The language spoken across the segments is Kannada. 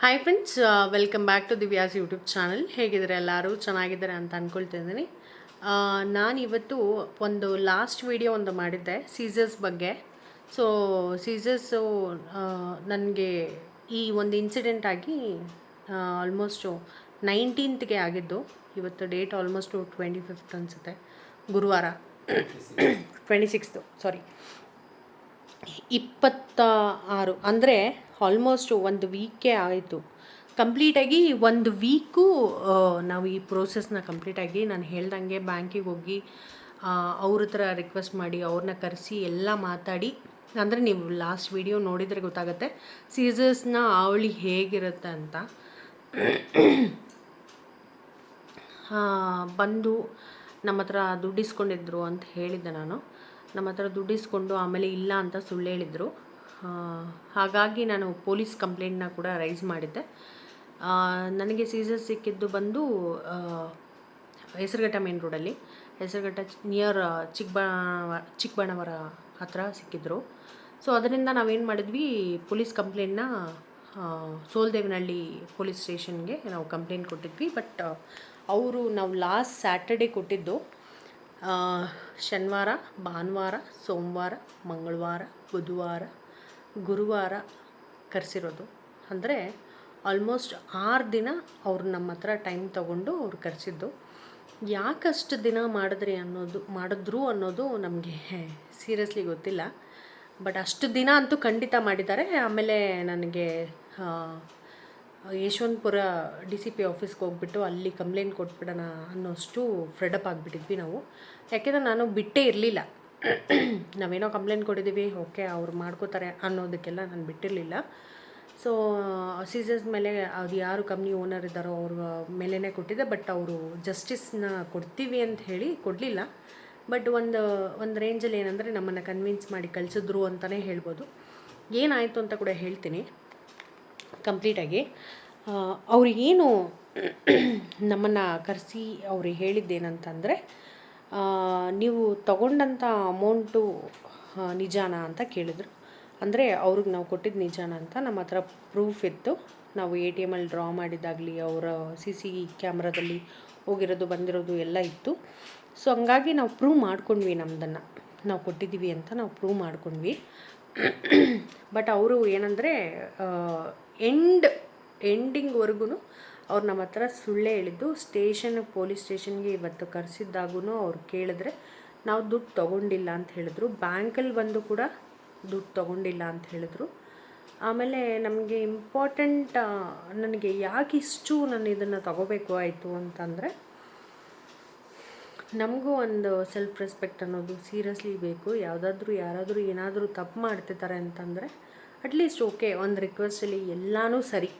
Hi friends welcome back to Divya's YouTube channel ಹೇಗಿದ್ದಾರೆ ಎಲ್ಲರೂ? ಚೆನ್ನಾಗಿದ್ದಾರೆ ಅಂತ ಅಂದ್ಕೊಳ್ತಿದ್ದೀನಿ ನಾನು ಇವತ್ತು ಒಂದು ಲಾಸ್ಟ್ ವಿಡಿಯೋ ಒಂದು ಮಾಡಿದ್ದೆ ಸೀಸರ್ಸ್ ಬಗ್ಗೆ. ಸೊ ಸೀಸರ್ಸು ನನಗೆ ಈ ಒಂದು ಇನ್ಸಿಡೆಂಟ್ ಆಗಿ ಆಲ್ಮೋಸ್ಟು ನೈನ್ಟೀನ್ತ್ಗೆ ಆಗಿದ್ದು. ಇವತ್ತು ಡೇಟ್ ಆಲ್ಮೋಸ್ಟು ಟ್ವೆಂಟಿ ಫಿಫ್ತ್ ಅನಿಸುತ್ತೆ. ಗುರುವಾರ. ಟ್ವೆಂಟಿ ಸಿಕ್ಸ್ತು ಸಾರಿ ಇಪ್ಪತ್ತ ಆರು ಅಂದರೆ ಆಲ್ಮೋಸ್ಟ್ ಒಂದು ವೀಕೇ ಆಯಿತು. ಕಂಪ್ಲೀಟಾಗಿ ಒಂದು ವೀಕು ನಾವು ಈ ಪ್ರೋಸೆಸ್ನ ಕಂಪ್ಲೀಟಾಗಿ ನಾನು ಹೇಳ್ದಂಗೆ ಬ್ಯಾಂಕಿಗೆ ಹೋಗಿ ಅವ್ರ ಹತ್ರ ರಿಕ್ವೆಸ್ಟ್ ಮಾಡಿ ಅವ್ರನ್ನ ಕರೆಸಿ ಎಲ್ಲ ಮಾತಾಡಿ, ಅಂದರೆ ನೀವು ಲಾಸ್ಟ್ ವಿಡಿಯೋ ನೋಡಿದರೆ ಗೊತ್ತಾಗುತ್ತೆ ಸೀಸರ್ಸ್ನ ಅವಳಿ ಹೇಗಿರುತ್ತೆ ಅಂತ. ಬಂದು ನಮ್ಮ ಹತ್ರ ದುಡ್ಡು ಇಸ್ಕೊಂಡಿದ್ರು ಅಂತ ಹೇಳಿದ್ದೆ ನಾನು. ನಮ್ಮ ಹತ್ರ ದುಡ್ಡಿಸ್ಕೊಂಡು ಆಮೇಲೆ ಇಲ್ಲ ಅಂತ ಸುಳ್ಳು ಹೇಳಿದರು. ಹಾಗಾಗಿ ನಾನು ಪೊಲೀಸ್ ಕಂಪ್ಲೇಂಟ್ನ ಕೂಡ ರೈಸ್ ಮಾಡಿದ್ದೆ. ನನಗೆ ಸೀಸರ್ ಸಿಕ್ಕಿದ್ದು ಬಂದು ಹೆಸರುಘಟ್ಟ ಮೇನ್ ರೋಡಲ್ಲಿ. ಹೆಸರುಘಟ್ಟ ನಿಯರ್ ಚಿಕ್ಕಬಾಣವ, ಚಿಕ್ಕಬಾಣವರ ಹತ್ರ ಸಿಕ್ಕಿದ್ರು. ಸೊ, ಅದರಿಂದ ನಾವೇನು ಮಾಡಿದ್ವಿ, ಪೊಲೀಸ್ ಕಂಪ್ಲೇಂಟ್ನ ಸೋಲ್ದೇವನಹಳ್ಳಿ ಪೊಲೀಸ್ ಸ್ಟೇಷನ್ಗೆ ನಾವು ಕಂಪ್ಲೇಂಟ್ ಕೊಟ್ಟಿದ್ವಿ. ಬಟ್ ಅವರು ನಾವು ಲಾಸ್ಟ್ ಸ್ಯಾಟರ್ಡೇ ಕೊಟ್ಟಿದ್ದು ಶನಿವಾರ, ಭಾನುವಾರ, ಸೋಮವಾರ, ಮಂಗಳವಾರ, ಬುಧವಾರ, ಗುರುವಾರ ಕರೆಸಿರೋದು. ಅಂದರೆ ಆಲ್ಮೋಸ್ಟ್ ಆರು ದಿನ ಅವ್ರು ನಮ್ಮ ಹತ್ರ ಟೈಮ್ ತಗೊಂಡು ಅವ್ರು ಕರೆಸಿದ್ದು. ಯಾಕಷ್ಟು ದಿನ ಮಾಡಿದ್ರಿ ಅನ್ನೋದು, ಮಾಡಿದ್ರು ಅನ್ನೋದು ನಮಗೆ ಸೀರಿಯಸ್ಲಿ ಗೊತ್ತಿಲ್ಲ. ಬಟ್ ಅಷ್ಟು ದಿನ ಅಂತೂ ಖಂಡಿತ ಮಾಡಿದ್ದಾರೆ. ಆಮೇಲೆ ನನಗೆ ಯಶವಂತಪುರ ಡಿ ಸಿ ಪಿ ಆಫೀಸ್ಗೆ ಹೋಗ್ಬಿಟ್ಟು ಅಲ್ಲಿ ಕಂಪ್ಲೇಂಟ್ ಕೊಟ್ಬಿಡೋಣ ಅನ್ನೋಷ್ಟು ಫ್ರೆಡಪ್ ಆಗಿಬಿಟ್ಟಿದ್ವಿ ನಾವು. ಯಾಕೆಂದರೆ ನಾನು ಬಿಟ್ಟೇ ಇರಲಿಲ್ಲ. ನಾವೇನೋ ಕಂಪ್ಲೇಂಟ್ ಕೊಟ್ಟಿದ್ದೀವಿ, ಓಕೆ, ಅವ್ರು ಮಾಡ್ಕೋತಾರೆ ಅನ್ನೋದಕ್ಕೆಲ್ಲ ನಾನು ಬಿಟ್ಟಿರಲಿಲ್ಲ. ಸೊ ಸೀಸರ್ಸ್ ಮೇಲೆ ಅದು ಯಾರು ಕಂಪ್ನಿ ಓನರ್ ಇದ್ದಾರೋ ಅವ್ರ ಮೇಲೇ ಕೊಟ್ಟಿದ್ದೆ ಬಟ್ ಅವರು ಜಸ್ಟಿಸ್ನ ಕೊಡ್ತೀವಿ ಅಂತ ಹೇಳಿ ಕೊಡಲಿಲ್ಲ. ಬಟ್ ಒಂದು ಒಂದು ರೇಂಜಲ್ಲಿ ಏನಂದರೆ ನಮ್ಮನ್ನು ಕನ್ವಿನ್ಸ್ ಮಾಡಿ ಕಳಿಸಿದ್ರು ಅಂತಲೇ ಹೇಳ್ಬೋದು. ಏನಾಯಿತು ಅಂತ ಕೂಡ ಹೇಳ್ತೀನಿ. ಕಂಪ್ಲೀಟಾಗಿ ಅವ್ರಿಗೇನು ನಮ್ಮನ್ನು ಕರೆಸಿ ಅವ್ರು ಹೇಳಿದ್ದೇನಂತಂದರೆ ನೀವು ತಗೊಂಡಂಥ ಅಮೌಂಟು ನಿಜಾನ ಅಂತ ಕೇಳಿದರು. ಅಂದರೆ ಅವ್ರಿಗೆ ನಾವು ಕೊಟ್ಟಿದ್ದು ನಿಜಾನ ಅಂತ ನಮ್ಮ ಹತ್ರ ಪ್ರೂಫ್ ಇತ್ತು. ನಾವು ಎ ಟಿ ಎಮಲ್ಲಿ ಡ್ರಾ ಮಾಡಿದ್ದಾಗಲಿ, ಅವರ ಸಿ ಸಿ ಕ್ಯಾಮ್ರಾದಲ್ಲಿ ಹೋಗಿರೋದು, ಬಂದಿರೋದು ಎಲ್ಲ ಇತ್ತು. ಸೊ ಹಂಗಾಗಿ ನಾವು ಪ್ರೂವ್ ಮಾಡ್ಕೊಂಡ್ವಿ ನಮ್ಮದನ್ನು ನಾವು ಕೊಟ್ಟಿದ್ದೀವಿ ಅಂತ ನಾವು ಪ್ರೂವ್ ಮಾಡ್ಕೊಂಡ್ವಿ. ಬಟ್ ಅವರು ಏನಂದರೆ ಎಂಡ್ ಎಂಡಿಂಗ್ವರೆಗೂ ಅವ್ರು ನಮ್ಮ ಹತ್ರ ಸುಳ್ಳೇ ಹೇಳಿದ್ದು ಸ್ಟೇಷನ್ ಪೊಲೀಸ್ ಸ್ಟೇಷನ್ಗೆ ಇವತ್ತು ಕರೆಸಿದ್ದಾಗೂ ಅವ್ರು ಕೇಳಿದ್ರೆ ನಾವು ದುಡ್ಡು ತೊಗೊಂಡಿಲ್ಲ ಅಂತ ಹೇಳಿದ್ರು. ಬ್ಯಾಂಕಲ್ಲಿ ಬಂದು ಕೂಡ ದುಡ್ಡು ತೊಗೊಂಡಿಲ್ಲ ಅಂತ ಹೇಳಿದ್ರು. ಆಮೇಲೆ ನಮಗೆ ಇಂಪಾರ್ಟೆಂಟ್ ನನಗೆ ಯಾಕೆ ಇಷ್ಟು ನಾನು ಇದನ್ನು ತಗೋಬೇಕು ಆಯಿತು ಅಂತಂದರೆ, ನಮಗೂ ಒಂದು ಸೆಲ್ಫ್ ರೆಸ್ಪೆಕ್ಟ್ ಅನ್ನೋದು ಸೀರಿಯಸ್ಲಿ ಬೇಕು. ಯಾವುದಾದ್ರೂ ಯಾರಾದರೂ ಏನಾದರೂ ತಪ್ಪು ಮಾಡ್ತಿದ್ದಾರೆ ಅಂತಂದರೆ ಅಟ್ಲೀಸ್ಟ್ ಓಕೆ ಒಂದು ರಿಕ್ವೆಸ್ಟಲ್ಲಿ ಎಲ್ಲನೂ ಸರಿ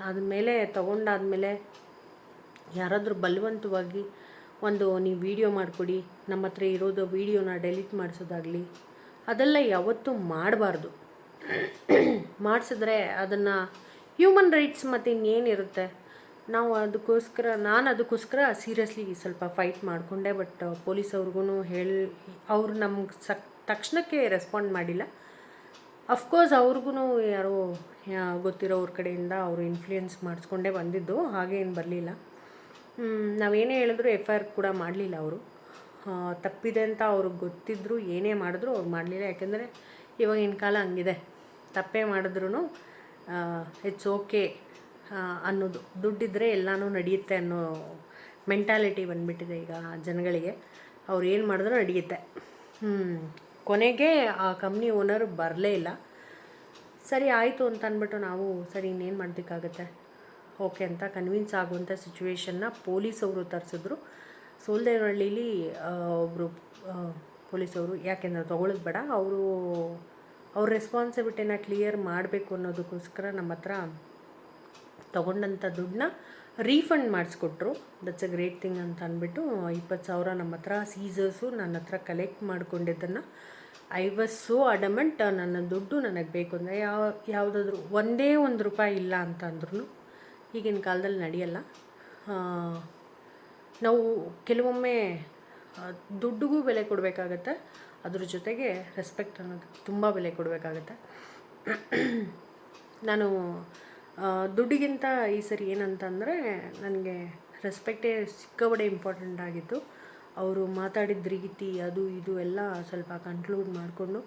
ಆದಮೇಲೆ ತೊಗೊಂಡಾದಮೇಲೆ ಯಾರಾದರೂ ಬಲವಂತವಾಗಿ ಒಂದು ನೀವು ವಿಡಿಯೋ ಮಾಡಿಕೊಡಿ ನಮ್ಮ ಹತ್ರ ಇರೋದು ವೀಡಿಯೋನ ಡೆಲೀಟ್ ಮಾಡಿಸೋದಾಗಲಿ ಅದೆಲ್ಲ ಯಾವತ್ತೂ ಮಾಡಬಾರ್ದು ಮಾಡಿಸಿದ್ರೆ ಅದನ್ನು ಹ್ಯೂಮನ್ ರೈಟ್ಸ್ ಮತ್ತು ಇನ್ನೇನಿರುತ್ತೆ ನಾವು ಅದಕ್ಕೋಸ್ಕರ ನಾನು ಅದಕ್ಕೋಸ್ಕರ ಸೀರಿಯಸ್ಲಿ ಸ್ವಲ್ಪ ಫೈಟ್ ಮಾಡಿಕೊಂಡೆ ಬಟ್ ಪೊಲೀಸ್ ಅವ್ರಿಗೂ ಹೇಳಿ ಅವರು ನಮ್ಗೆ ಸಕ್ ತಕ್ಷಣಕ್ಕೆ ರೆಸ್ಪಾಂಡ್ ಮಾಡಿಲ್ಲ ಅಫ್ಕೋರ್ಸ್ ಅವ್ರಿಗೂ ಯಾರೋ ಗೊತ್ತಿರೋ ಕಡೆಯಿಂದ ಅವರು ಇನ್ಫ್ಲೂಯೆನ್ಸ್ ಮಾಡಿಸ್ಕೊಂಡೇ ಬಂದಿದ್ದು, ಹಾಗೆ ಏನು ಬರಲಿಲ್ಲ. ನಾವೇನೇ ಹೇಳಿದ್ರು ಎಫ್ ಐ ಆರ್ ಕೂಡ ಮಾಡಲಿಲ್ಲ ಅವರು. ತಪ್ಪಿದೆ ಅಂತ ಅವ್ರಿಗೆ ಗೊತ್ತಿದ್ರು, ಏನೇ ಮಾಡಿದ್ರು ಅವ್ರು ಮಾಡಲಿಲ್ಲ. ಯಾಕೆಂದರೆ ಇವಾಗಿನ ಕಾಲ ಹಂಗಿದೆ. ತಪ್ಪೇ ಮಾಡಿದ್ರು ಇಟ್ಸ್ ಓಕೆ ಅನ್ನೋದು. ದುಡ್ಡಿದ್ದರೆ ಎಲ್ಲನೂ ನಡೆಯುತ್ತೆ ಅನ್ನೋ ಮೆಂಟಾಲಿಟಿ ಬಂದ್ಬಿಟ್ಟಿದೆ ಈಗ ಜನಗಳಿಗೆ. ಅವ್ರು ಏನು ಮಾಡಿದ್ರು ನಡೆಯುತ್ತೆ. ಹ್ಞೂ ಕೊನೆಗೆ ಆ ಕಂಪ್ನಿ ಓನರ್ ಬರಲೇ ಇಲ್ಲ. ಸರಿ, ಆಯಿತು ಅಂತ ಅಂದ್ಬಿಟ್ಟು ನಾವು, ಸರಿ, ಇನ್ನೇನು ಮಾಡೋದಕ್ಕಾಗತ್ತೆ ಓಕೆ ಅಂತ ಕನ್ವಿನ್ಸ್ ಆಗುವಂಥ ಸಿಚುವೇಶನ್ನ ಪೊಲೀಸವರು ತರಿಸಿದ್ರು. ಸೋಲ್ದೇನಹಳ್ಳಿಲಿ ಒಬ್ಬರು ಪೊಲೀಸವರು, ಯಾಕೆಂದ್ರೆ ತೊಗೊಳೋದು ಬೇಡ, ಅವರು, ಅವ್ರ ರೆಸ್ಪಾನ್ಸಿಬಿಲಿಟಿನ ಕ್ಲಿಯರ್ ಮಾಡಬೇಕು ಅನ್ನೋದಕ್ಕೋಸ್ಕರ ನಮ್ಮ ಹತ್ರ ತೊಗೊಂಡಂಥ ದುಡ್ಡನ್ನ ರೀಫಂಡ್ ಮಾಡಿಸ್ಕೊಟ್ರು. ದಟ್ಸ್ ಅ ಗ್ರೇಟ್ ಥಿಂಗ್ ಅಂತ ಅಂದ್ಬಿಟ್ಟು ಇಪ್ಪತ್ತು ಸಾವಿರ ನಮ್ಮ ಹತ್ರ ಸೀಸರ್ಸು ನನ್ನ ಹತ್ರ ಕಲೆಕ್ಟ್ ಮಾಡಿಕೊಂಡಿದ್ದನ್ನು. ಐ ವಾಸ್ ಸೋ ಅಡಮೆಂಟ್ ನನ್ನ ದುಡ್ಡು ನನಗೆ ಬೇಕು ಅಂದರೆ ಯಾವ, ಯಾವುದಾದ್ರೂ ಒಂದೇ ಒಂದು ರೂಪಾಯಿ ಇಲ್ಲ ಅಂತ ಅಂದ್ರೂ ಈಗಿನ ಕಾಲದಲ್ಲಿ ನಡೆಯಲ್ಲ. ನಾವು ಕೆಲವೊಮ್ಮೆ ದುಡ್ಡಿಗೂ ಬೆಲೆ ಕೊಡಬೇಕಾಗತ್ತೆ. ಅದ್ರ ಜೊತೆಗೆ ರೆಸ್ಪೆಕ್ಟ್ ಅನ್ನೋದು ತುಂಬ ಬೆಲೆ ಕೊಡಬೇಕಾಗತ್ತೆ. ನಾನು ದುಡ್ಡಿಗಿಂತ ಈ ಸರಿ ಏನಂತಂದರೆ ನನಗೆ ರೆಸ್ಪೆಕ್ಟೇ ಸಿಕ್ಕಬಡೇ ಇಂಪಾರ್ಟೆಂಟ್ ಆಗಿತ್ತು ಅವರು ಮಾತಾಡಿದ ರೀತಿ, ಅದು ಇದು ಎಲ್ಲ ಸ್ವಲ್ಪ ಕನ್ಕ್ಲೂಡ್ ಮಾಡಿಕೊಂಡು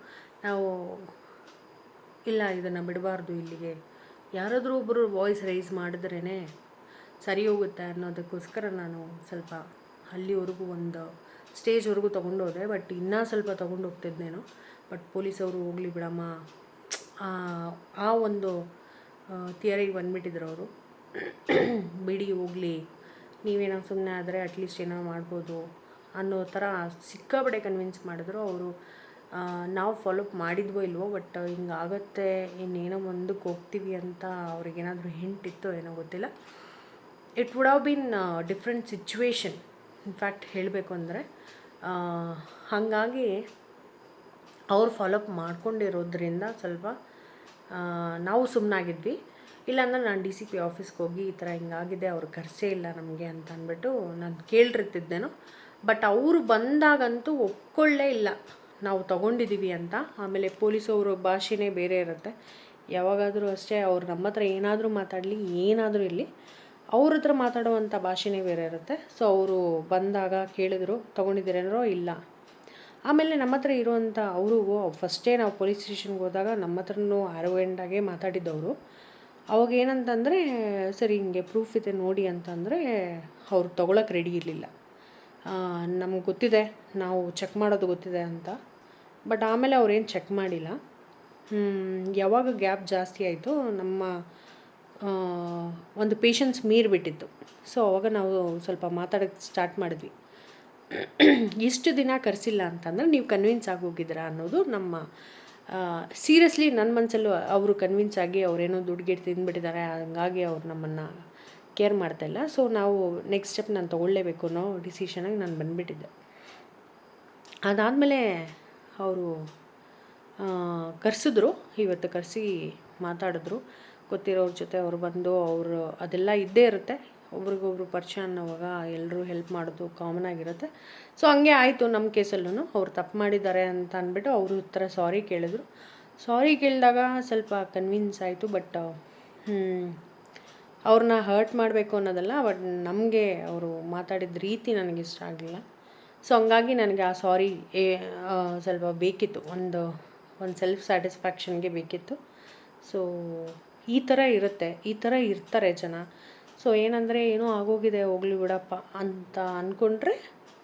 ನಾವು ಇಲ್ಲ, ಇದನ್ನು ಬಿಡಬಾರ್ದು ಇಲ್ಲಿಗೆ. ಯಾರಾದರೂ ಒಬ್ಬರು ವಾಯ್ಸ್ ರೈಸ್ ಮಾಡಿದ್ರೇ ಸರಿ ಹೋಗುತ್ತೆ ಅನ್ನೋದಕ್ಕೋಸ್ಕರ ನಾನು ಸ್ವಲ್ಪ ಅಲ್ಲಿವರೆಗೂ ಒಂದು ಸ್ಟೇಜ್ವರೆಗೂ ತೊಗೊಂಡೋದೆ ಬಟ್ ಇನ್ನೂ ಸ್ವಲ್ಪ ತೊಗೊಂಡು ಹೋಗ್ತಿದ್ನೇನೋ ಬಟ್ ಪೊಲೀಸವರು ಹೋಗಲಿ ಬಿಡಮ್ಮ. ಆ ಒಂದು ಥಿಯರಿಗೆ ಬಂದುಬಿಟ್ಟಿದ್ರು ಅವರು. ಬಿಡಿ ಹೋಗಲಿ ನೀವೇನೋ ಸುಮ್ಮನೆ ಆದರೆ ಅಟ್ಲೀಸ್ಟ್ ಏನೋ ಮಾಡ್ಬೋದು ಅನ್ನೋ ಥರ ಸಿಕ್ಕಾಬಡೆ ಕನ್ವಿನ್ಸ್ ಮಾಡಿದ್ರು ಅವರು. ನಾವು ಫಾಲೋಅಪ್ ಮಾಡಿದ್ವೋ ಇಲ್ವೋ ಬಟ್ ಹಿಂಗಾಗತ್ತೆ ಇನ್ನೇನೋ ಮುಂದಕ್ಕೆ ಹೋಗ್ತೀವಿ ಅಂತ ಅವ್ರಿಗೇನಾದರೂ ಹಿಂಟ್ ಇತ್ತೋ ಏನೋ ಗೊತ್ತಿಲ್ಲ. It would have been different situation in fact ಹೇಳಬೇಕು ಅಂದರೆ ಹಾಗಾಗಿ ಅವ್ರು ಫಾಲೋಅಪ್ ಮಾಡ್ಕೊಂಡಿರೋದ್ರಿಂದ ಸ್ವಲ್ಪ ನಾವು ಸುಮ್ಮನಾಗಿದ್ವಿ ಇಲ್ಲಾಂದ್ರೆ ನಾನು ಡಿ ಸಿ ಪಿ ಆಫೀಸ್ಗೆ ಹೋಗಿ ಈ ಥರ ಹಿಂಗಾಗಿದೆ, ಅವ್ರು ಕರೆಸೇ ಇಲ್ಲ ನಮಗೆ ಅಂತ ಅಂದ್ಬಿಟ್ಟು ನಾನು ಕೇಳಿರ್ತಿದ್ದೇನು ಬಟ್ ಅವರು ಬಂದಾಗಂತೂ ಒಪ್ಕೊಳ್ಳೇ ಇಲ್ಲ. ನಾವು ತಗೊಂಡಿದ್ದೀವಿ ಅಂತ. ಆಮೇಲೆ ಪೊಲೀಸವರು ಭಾಷೆನೇ ಬೇರೆ ಇರುತ್ತೆ. ಯಾವಾಗಾದರೂ ಅಷ್ಟೇ ಅವ್ರು ನಮ್ಮ ಹತ್ರ ಏನಾದರೂ ಮಾತಾಡಲಿ, ಏನಾದರೂ ಇರಲಿ, ಅವ್ರ ಹತ್ರ ಮಾತಾಡುವಂಥ ಭಾಷೆನೇ ಬೇರೆ ಇರುತ್ತೆ. ಸೊ ಅವರು ಬಂದಾಗ ಕೇಳಿದ್ರು, ತೊಗೊಂಡಿದ್ದೀರೇನೋ, ಇಲ್ಲ. ಆಮೇಲೆ ನಮ್ಮ ಹತ್ರ ಇರುವಂಥ ಅವರು ಫಸ್ಟೇ ನಾವು ಪೊಲೀಸ್ ಸ್ಟೇಷನ್ಗೆ ಹೋದಾಗ ನಮ್ಮ ಹತ್ರನೂ ಆರೋಗ್ಯಂಡಾಗೆ ಮಾತಾಡಿದ್ದವರು. ಅವಾಗ ಏನಂತಂದರೆ, ಸರಿ ಹಿಂಗೆ ಪ್ರೂಫ್ ಇದೆ ನೋಡಿ ಅಂತಂದರೆ ಅವ್ರು ತೊಗೊಳಕ್ಕೆ ರೆಡಿ ಇರಲಿಲ್ಲ. ನಮ್ಗೆ ಗೊತ್ತಿದೆ, ನಾವು ಚೆಕ್ ಮಾಡೋದು ಗೊತ್ತಿದೆ ಅಂತ. ಬಟ್ ಆಮೇಲೆ ಅವ್ರೇನು ಚೆಕ್ ಮಾಡಿಲ್ಲ. ಯಾವಾಗ ಗ್ಯಾಪ್ ಜಾಸ್ತಿ ಆಯಿತು ನಮ್ಮ ಒಂದು ಪೇಷನ್ಸ್ ಮೀರಿಬಿಟ್ಟಿತ್ತು. ಸೊ ಅವಾಗ ನಾವು ಸ್ವಲ್ಪ ಮಾತಾಡೋಕ್ಕೆ ಸ್ಟಾರ್ಟ್ ಮಾಡಿದ್ವಿ. ಇಷ್ಟು ದಿನ ಕರೆಸಿಲ್ಲ ಅಂತಂದ್ರೆ ನೀವು ಕನ್ವಿನ್ಸ್ ಆಗೋಗಿದ್ದೀರಾ ಅನ್ನೋದು ನಮ್ಮ ಸೀರಿಯಸ್ಲಿ ನನ್ನ ಮನಸ್ಸಲ್ಲೂ ಅವರು ಕನ್ವಿನ್ಸ್ ಆಗಿ ಅವರೇನೋ ದುಡ್ಡು ತಿಂದ್ಬಿಟ್ಟಿದ್ದಾರೆ, ಹಂಗಾಗಿ ಅವ್ರು ನಮ್ಮನ್ನು ಕೇರ್ ಮಾಡ್ತಾಯಿಲ್ಲ ಸೊ ನಾವು ನೆಕ್ಸ್ಟ್ ಸ್ಟೆಪ್ ನಾನು ತೊಗೊಳ್ಳೇಬೇಕು ಅನ್ನೋ ಡಿಸಿಷನಾಗಿ ನಾನು ಬಂದುಬಿಟ್ಟಿದ್ದೆ. ಅದಾದಮೇಲೆ ಅವರು ಕರೆಸಿದ್ರು, ಇವತ್ತು ಕರೆಸಿ ಮಾತಾಡಿದ್ರು. ಗೊತ್ತಿರೋರ ಜೊತೆ ಅವ್ರು ಬಂದು ಅವರು ಅದೆಲ್ಲ ಇದ್ದೇ ಇರುತ್ತೆ. ಒಬ್ರಿಗೊಬ್ರು ಪರಿಚಯ ಅನ್ನೋವಾಗ ಎಲ್ಲರೂ ಹೆಲ್ಪ್ ಮಾಡೋದು ಕಾಮನ್ ಆಗಿರುತ್ತೆ. ಸೊ ಹಂಗೆ ಆಯಿತು ನಮ್ಮ ಕೇಸಲ್ಲೂ. ಅವ್ರು ತಪ್ಪು ಮಾಡಿದ್ದಾರೆ ಅಂತ ಅಂದ್ಬಿಟ್ಟು ಅವರು ಥರ ಸಾರಿ ಕೇಳಿದ್ರು. ಸಾರಿ ಕೇಳಿದಾಗ ಸ್ವಲ್ಪ ಕನ್ವಿನ್ಸ್ ಆಯಿತು ಬಟ್ ಅವ್ರನ್ನ ಹರ್ಟ್ ಮಾಡಬೇಕು ಅನ್ನೋದಲ್ಲ ಬಟ್ ನಮಗೆ ಅವರು ಮಾತಾಡಿದ ರೀತಿ ನನಗೆ ಇಷ್ಟ ಆಗಲಿಲ್ಲ. ಸೊ ಹಂಗಾಗಿ ನನಗೆ ಆ ಸಾರಿ ಸ್ವಲ್ಪ ಬೇಕಿತ್ತು. ಒಂದು ಒಂದು ಸೆಲ್ಫ್ ಸ್ಯಾಟಿಸ್ಫ್ಯಾಕ್ಷನ್ಗೆ ಬೇಕಿತ್ತು. ಸೊ ಈ ಥರ ಇರುತ್ತೆ. ಈ ಥರ ಇರ್ತಾರೆ ಜನ. ಸೊ ಏನಂದರೆ ಏನೋ ಆಗೋಗಿದೆ, ಹೋಗ್ಲಿ ಬಿಡಪ್ಪ ಅಂತ ಅಂದ್ಕೊಂಡ್ರೆ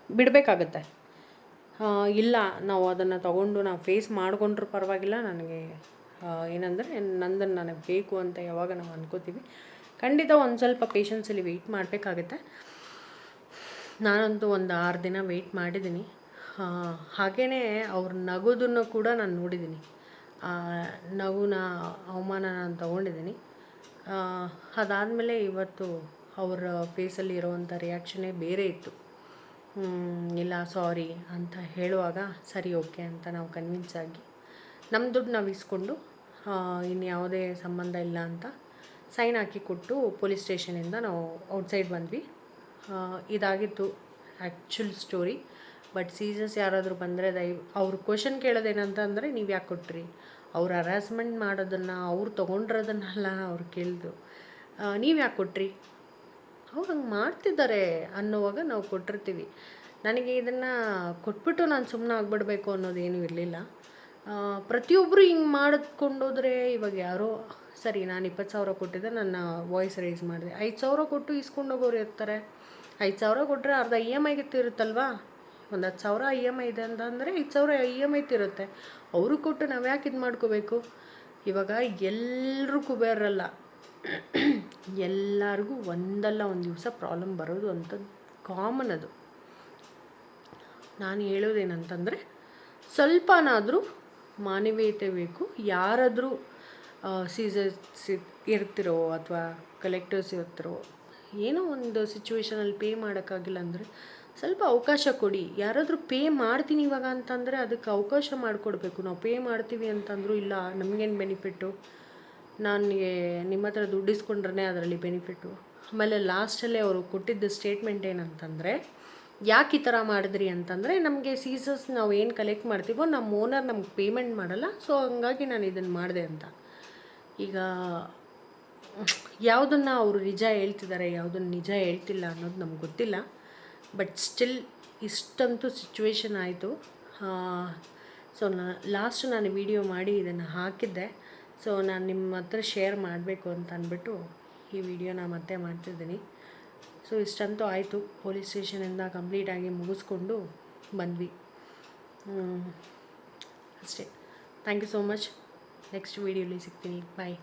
ಬಿಡಬೇಕಾಗತ್ತೆ. ಇಲ್ಲ, ನಾವು ಅದನ್ನು ತಗೊಂಡು ನಾವು ಫೇಸ್ ಮಾಡಿಕೊಂಡ್ರೂ ಪರವಾಗಿಲ್ಲ, ನನಗೆ ಏನಂದರೆ ನಂದನ್ನು ನನಗೆ ಬೇಕು ಅಂತ ಯಾವಾಗ ನಾವು ಅನ್ಕೋತೀವಿ. ಖಂಡಿತ ಒಂದು ಸ್ವಲ್ಪ ಪೇಷನ್ಸಲ್ಲಿ ವೆಯ್ಟ್ ಮಾಡಬೇಕಾಗತ್ತೆ. ನಾನಂತೂ ಒಂದು ಆರು ದಿನ ವೆಯ್ಟ್ ಮಾಡಿದ್ದೀನಿ ಹಾಗೇ ಅವ್ರ ನಗೋದನ್ನು ಕೂಡ ನಾನು ನೋಡಿದ್ದೀನಿ ನಗುನ ಅವಮಾನ ನಾನು ತೊಗೊಂಡಿದ್ದೀನಿ ಅದಾದಮೇಲೆ ಇವತ್ತು ಅವರ ಫೇಸಲ್ಲಿ ಇರೋವಂಥ ರಿಯಾಕ್ಷನ್ನೇ ಬೇರೆ ಇತ್ತು. ಇಲ್ಲ ಸಾರಿ ಅಂತ ಹೇಳುವಾಗ ಸರಿ ಓಕೆ ಅಂತ ನಾವು ಕನ್ವಿನ್ಸ್ ಆಗಿ ನಮ್ಮ ದುಡ್ಡು ನಾವು ಇಸ್ಕೊಂಡು ಇನ್ನು ಯಾವುದೇ ಸಂಬಂಧ ಇಲ್ಲ ಅಂತ ಸೈನ್ ಹಾಕಿ ಕೊಟ್ಟು ಪೊಲೀಸ್ ಸ್ಟೇಷನಿಂದ ನಾವು ಔಟ್ಸೈಡ್ ಬಂದ್ವಿ. ಇದಾಗಿತ್ತು ಆ್ಯಕ್ಚುಲ್ ಸ್ಟೋರಿ ಬಟ್ ಸೀಸಸ್ ಯಾರಾದರೂ ಬಂದರೆ ದಯ ಅವ್ರು ಕ್ವಶನ್ ಕೇಳೋದೇನಂತಂದರೆ ನೀವು ಯಾಕೆ ಕೊಟ್ರಿ? ಅವ್ರು ಹರಾಸ್ಮೆಂಟ್ ಮಾಡೋದನ್ನು, ಅವ್ರು ತೊಗೊಂಡಿರೋದನ್ನೆಲ್ಲ ಅವ್ರು ಕೇಳಿದ್ರು ನೀವು ಯಾಕೆ ಕೊಟ್ರಿ? ಅವ್ರು ಹಂಗೆ ಮಾಡ್ತಿದ್ದಾರೆ ಅನ್ನೋವಾಗ ನಾವು ಕೊಟ್ಟಿರ್ತೀವಿ. ನನಗೆ ಇದನ್ನು ಕೊಟ್ಬಿಟ್ಟು ನಾನು ಸುಮ್ಮನೆ ಆಗ್ಬಿಡ್ಬೇಕು ಅನ್ನೋದೇನೂ ಇರಲಿಲ್ಲ. ಪ್ರತಿಯೊಬ್ಬರು ಹಿಂಗೆ ಮಾಡಿಕೊಂಡೋದ್ರೆ ಇವಾಗ ಯಾರೋ, ಸರಿ ನಾನು ಇಪ್ಪತ್ತು ಸಾವಿರ ಕೊಟ್ಟಿದ್ದೆ, ನನ್ನ ವಾಯ್ಸ್ ರೈಸ್ ಮಾಡಿದೆ. ಐದು ಸಾವಿರ ಕೊಟ್ಟು ಇಸ್ಕೊಂಡೋಗೋರು ಇರ್ತಾರೆ. ಐದು ಸಾವಿರ ಕೊಟ್ಟರೆ ಅರ್ಧ ಇ ಎಂ ಐಗೆ ಇರುತ್ತಲ್ವಾ? ಒಂದು ಹತ್ತು ಸಾವಿರ ಇ ಎಂ ಐ ಇದೆ ಅಂತಂದರೆ ಐದು ಸಾವಿರ ಇ ಎಂ ಐ ತಿರುತ್ತೆ ಅವರು ಕೊಟ್ಟು ನಾವು ಯಾಕೆ ಇದು ಮಾಡ್ಕೋಬೇಕು? ಇವಾಗ ಎಲ್ಲರೂ ಕುಬೇರಲ್ಲ. ಎಲ್ಲರಿಗೂ ಒಂದಲ್ಲ ಒಂದು ದಿವಸ ಪ್ರಾಬ್ಲಮ್ ಬರೋದು ಅಂತ ಕಾಮನ್ ಅದು. ನಾನು ಹೇಳೋದೇನಂತಂದರೆ ಸ್ವಲ್ಪನಾದರೂ ಮಾನವೀಯತೆ ಬೇಕು. ಯಾರಾದರೂ ಸೀಸರ್ಸ್ ಇರ್ತಿರೋ ಅಥವಾ ಕಲೆಕ್ಟರ್ಸ್ ಇರ್ತಿರೋ, ಏನೋ ಒಂದು ಸಿಚುವೇಶನಲ್ಲಿ ಪೇ ಮಾಡೋಕ್ಕಾಗಿಲ್ಲ ಅಂದರೆ ಸ್ವಲ್ಪ ಅವಕಾಶ ಕೊಡಿ. ಯಾರಾದರೂ ಪೇ ಮಾಡ್ತೀನಿ ಇವಾಗ ಅಂತಂದರೆ ಅದಕ್ಕೆ ಅವಕಾಶ ಮಾಡಿಕೊಡ್ಬೇಕು. ನಾವು ಪೇ ಮಾಡ್ತೀವಿ ಅಂತಂದರೂ ಇಲ್ಲ, ನಮಗೇನು ಬೆನಿಫಿಟ್ಟು? ನನಗೆ ನಿಮ್ಮ ಹತ್ರ ದುಡ್ಡು ಇಸ್ಕೊಂಡ್ರೆ ಅದರಲ್ಲಿ ಬೆನಿಫಿಟ್ಟು. ಆಮೇಲೆ ಲಾಸ್ಟಲ್ಲಿ ಅವರು ಕೊಟ್ಟಿದ್ದ ಸ್ಟೇಟ್ಮೆಂಟ್ ಏನಂತಂದರೆ, ಯಾಕೆ ಈ ಥರ ಮಾಡಿದ್ರಿ ಅಂತಂದರೆ, ನಮಗೆ ಸೀಸಸ್ ನಾವು ಏನು ಕಲೆಕ್ಟ್ ಮಾಡ್ತೀವೋ ನಮ್ಮ ಓನರ್ ನಮ್ಗೆ ಪೇಮೆಂಟ್ ಮಾಡಲ್ಲ ಸೊ ಹಂಗಾಗಿ ನಾನು ಇದನ್ನು ಮಾಡಿದೆ ಅಂತ. ಈಗ ಯಾವುದನ್ನು ಅವರು ನಿಜ ಹೇಳ್ತಿದ್ದಾರೆ ಯಾವುದನ್ನು ನಿಜ ಹೇಳ್ತಿಲ್ಲ ಅನ್ನೋದು ನಮ್ಗೆ ಗೊತ್ತಿಲ್ಲ. ಬಟ್ ಸ್ಟಿಲ್ ಇಷ್ಟಂತೂ ಸಿಚುವೇಶನ್ ಆಯಿತು. ಸೊ ನಾ ಲಾಸ್ಟ್ ನಾನು ವಿಡಿಯೋ ಮಾಡಿ ಇದನ್ನು ಹಾಕಿದ್ದೆ. ಸೊ ನಾನು ನಿಮ್ಮ ಹತ್ರ ಶೇರ್ ಮಾಡಬೇಕು ಅಂತ ಅಂದ್ಬಿಟ್ಟು ಈ ವಿಡಿಯೋನ ಮತ್ತೆ ಮಾಡ್ತಿದ್ದೀನಿ. ಸೊ ಇಷ್ಟಂತೂ ಆಯಿತು. ಪೊಲೀಸ್ ಸ್ಟೇಷನಿಂದ ಕಂಪ್ಲೀಟಾಗಿ ಮುಗಿಸ್ಕೊಂಡು ಬಂದ್ವಿ. ಅಷ್ಟೇ. Thank you so much next ವೀಡಿಯೋಲಿ ಸಿಗ್ತೀನಿ. ಬಾಯ್